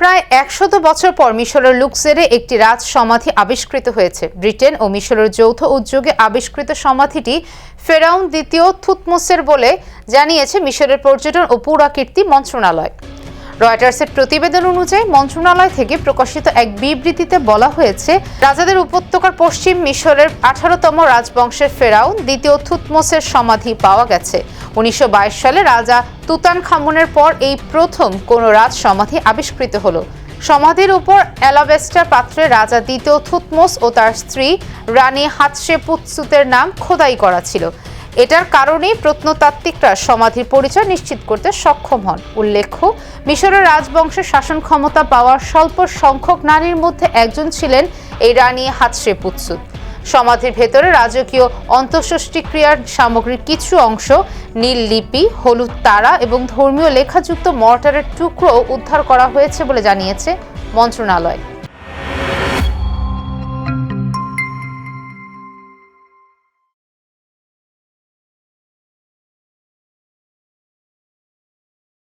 প্রায় একশত বছর পর মিশরের লুকসেরে একটি রাজ সমাধি আবিষ্কৃত হয়েছে। ব্রিটেন ও মিশরের যৌথ উদ্যোগে আবিষ্কৃত সমাধিটি ফেরাউন দ্বিতীয় থুতমোসের বলে জানিয়েছে মিশরের পর্যটন ও পুরাকীর্তি মন্ত্রণালয়। রয়টার্সের প্রতিবেদন অনুযায়ী মন্ত্রণালয় থেকে প্রকাশিত এক বিবৃতিতে বলা হয়েছে, রাজাদের উপত্যকার পশ্চিম মিশরের আঠারোতম রাজবংশের ফেরাউন দ্বিতীয় থুতমোসের সমাধি পাওয়া গেছে। উনিশশো বাইশ সালে রাজা তুতান খামনের পর এই প্রথম কোনো রাজ সমাধি আবিষ্কৃত হলো। সমাধির উপর অ্যালাবেস্টার পাত্রে রাজা দ্বিতীয় থুতমোস ও তার স্ত্রী রানী হাতশেপুৎসুতের নাম খোদাই করা ছিল। এটার কারণেই প্রত্নতাত্ত্বিকরা সমাধির পরিচয় নিশ্চিত করতে সক্ষম হন। উল্লেখ্য, মিশরের রাজবংশের শাসন ক্ষমতা পাওয়ার স্বল্প সংখ্যক নারীর মধ্যে একজন ছিলেন এই রানী হাতশেপুৎসুত। সমাধির ভেতরে রাজকীয় অন্তঃষষ্ঠী ক্রিয়ার সামগ্রীর কিছু অংশ, নীল লিপি, হলুদ তারা এবং ধর্মীয় লেখাযুক্ত মর্টারের টুকরো উদ্ধার করা হয়েছে বলে জানিয়েছে মন্ত্রণালয়।